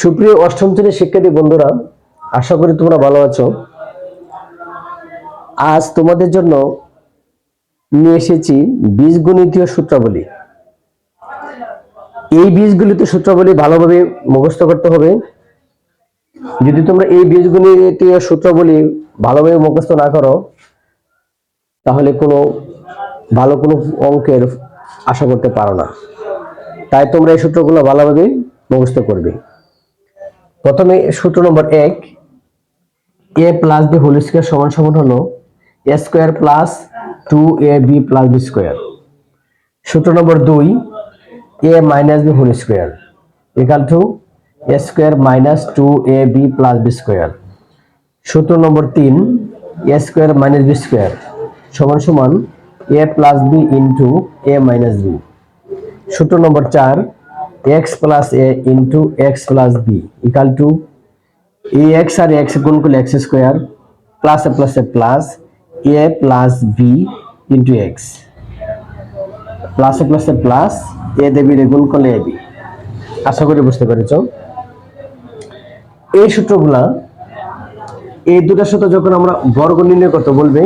সুপ্রিয় অষ্টম শ্রেণির শিক্ষার্থী বন্ধুরা, আশা করি তোমরা ভালো আছো। আজ তোমাদের জন্য নিয়ে এসেছি বীজগণিতীয় সূত্রাবলী। এই বীজগণিতীয় সূত্রাবলী ভালোভাবে মুখস্থ করতে হবে। যদি তোমরা এই বীজগণিতীয় সূত্রাবলী ভালোভাবে মুখস্থ না করো, তাহলে কোনো ভালো কোনো অঙ্কের আশা করতে পারো না। তাই তোমরা এই সূত্রগুলো ভালোভাবে মুখস্থ করবে। প্রথমে সূত্র নম্বর এক, A plus B whole square সমান সমান হলো A square plus two A B plus B square সূত্র নম্বর দুই A minus B whole square equal to A square minus two A B plus B square সূত্র নম্বর তিন A square minus B square সমান সমান A plus B into A minus B সূত্র নম্বর চার X plus A into X plus B equal to A X R x গুণ করলে X square plus A plus A plus A plus B into X plus A plus A plus A দেবি রে গুণ করলে A B আশা করি বুঝতে পেরেছ? এই সূত্রগুলা এই দুটার সূত্র যখন আমরা বর্গ নির্ণয় করতে বলবে,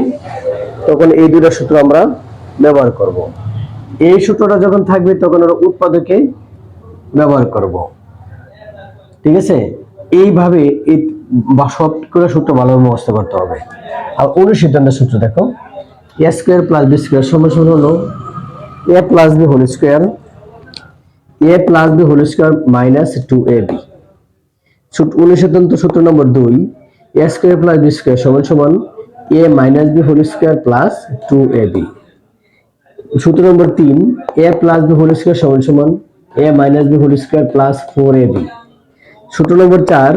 তখন এই দুটার সূত্র আমরা ব্যবহার করব। এই সূত্রটা যখন থাকবে, তখন ওরা উৎপাদকে ব্যবহার করব। ঠিক আছে? এইভাবে এই বা সব সূত্র ভালোভাবে মুখস্থ করতে হবে। আর অনুসিদ্ধান্তের সূত্র দেখো। A square plus B square সমান হলো A plus B whole square A plus B whole square minus two A B অনুসিদ্ধান্ত সূত্র নম্বর দুই A square plus B square সমান সমান A minus B whole square plus two A B সূত্র নম্বর তিন A plus B whole square সমান সমান A minus B whole square plus four A B সূত্র নম্বর চার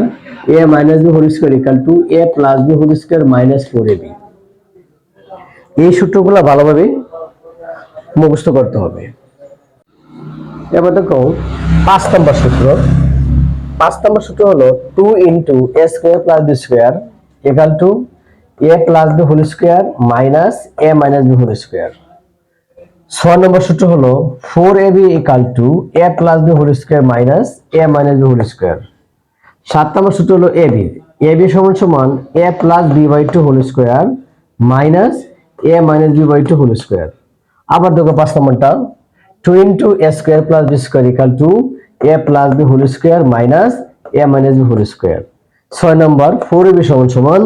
A minus B whole square equal to A plus B whole square minus four A B এই সূত্রগুলো ভালোভাবে মুখস্থ করতে হবে। এবার দেখো, পাঁচ নম্বর সূত্র। পাঁচ নম্বর সূত্র হলো two into A square plus B square equal to A plus B whole square minus A minus B whole square ছয় নম্বর সূত্র হলো four A B equal to A plus B whole square minus A minus B whole square. সাত নম্বর সূত্র হলো A B. A B সমান সমান A plus B by two whole square minus A minus B by two whole square. আবার দেখো পাঁচ নম্বরটা। Two into A square plus B square equal to A plus B whole square minus A minus B whole square. ছয় নম্বর, four A B সমান সমান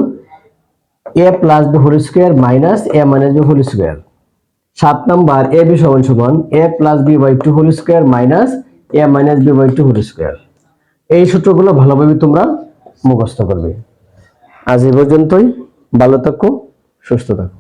A plus B whole square minus A minus B whole square. সাত number, A B সমান সমান, A plus B by two whole square minus A minus B by two whole square এই সূত্রগুলো ভালোভাবে তোমরা মুখস্থ করবে। আজ এ পর্যন্তই, ভালো থাকো, সুস্থ থাকো।